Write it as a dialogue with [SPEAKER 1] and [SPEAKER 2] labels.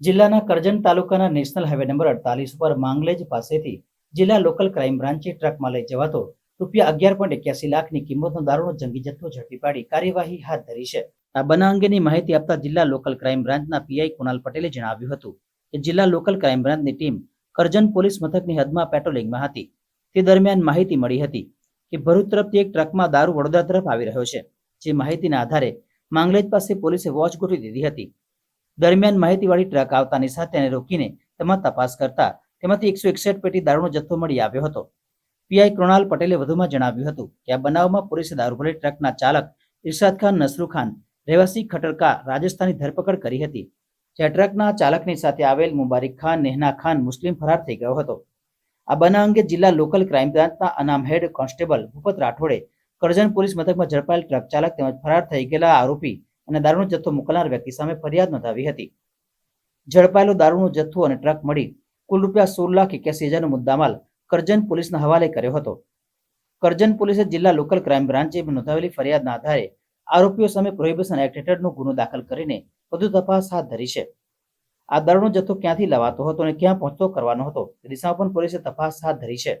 [SPEAKER 1] જિલ્લાના કરજણ તાલુકાના national highway number અડતાલીસ ઉપર માંગલેજ પાસેથી જિલ્લા લોકલ ક્રાઇમ બ્રાન્ચે ટ્રકમાં લઈ જવાતો રૂપિયા અગિયાર પોઈન્ટ એક્યાસી લાખની કિંમતનો દારૂનો જંગી જથ્થો ઝડપી પાડી કાર્યવાહી હાથ ધરી છે. આ બનાવ અંગેની માહિતી આપતા જિલ્લા લોકલ ક્રાઇમ બ્રાન્ચના પીઆઈ કુનાલ પટેલે જણાવ્યું હતું કે જિલ્લા લોકલ ક્રાઇમ બ્રાન્ચની ટીમ કરજણ પોલીસ મથકની હદમાં પેટ્રોલિંગમાં હતી. તે દરમિયાન માહિતી મળી હતી કે ભરૂચ તરફથી એક ટ્રકમાં દારૂ વડોદરા તરફ આવી રહ્યો છે. જે માહિતીના આધારે માંગલેજ પાસે પોલીસે વોચ ગોઠવી દીધી હતી. દરમિયાન માહિતીવાળી ટ્રક આવતાની સાથે તેને રોકીને તેમાં તપાસ કરતા તેમાંથી એકસો એકસઠ પેટી દારૂનો જથ્થો મળી આવ્યો હતો. પીઆઈ કૃણાલ પટેલે વધુમાં જણાવ્યું હતું કે આ બનાવમાં પોલીસે દારૂ ભરેલી ટ્રકના ચાલક ઇરશાદ ખાન, નસરુ ખાન, રહેવાસી ખટરકા રાજસ્થાનની ધરપકડ કરી હતી, જ્યાં ટ્રકના ચાલકની સાથે આવેલ મુબારિક ખાન, નેહના ખાન મુસ્લિમ ફરાર થઈ ગયો હતો. આ બનાવ અંગે જિલ્લા લોકલ ક્રાઇમ બ્રાન્ચના અનામ હેડ કોન્સ્ટેબલ ભૂપત રાઠોડે કરજણ પોલીસ મથકમાં ઝડપાયેલ ટ્રક ચાલક તેમજ ફરાર થઈ ગયેલા આરોપી અને દારૂનો જથ્થો મોકલનાર વ્યક્તિ સામે ફરિયાદ નોંધાવી હતી. ઝડપાયેલો દારૂનો જથ્થો અને ટ્રક મળી કુલ રૂપિયા સોળ લાખ એક્યાસી હજારનો મુદ્દામાલ કરજન પોલીસના હવાલે કર્યો હતો. કરજન પોલીસે જિલ્લા લોકલ ક્રાઇમ બ્રાન્ચે નોંધાવેલી ફરિયાદના આધારે આરોપીઓ સામે પ્રોહિબિશન એક્ટ હેઠળનો ગુનો દાખલ કરીને વધુ તપાસ હાથ ધરી છે. આ દારૂનો જથ્થો ક્યાંથી લવાતો હતો અને ક્યાં પહોંચતો કરવાનો હતો તે દિશામાં પણ પોલીસે તપાસ હાથ ધરી છે.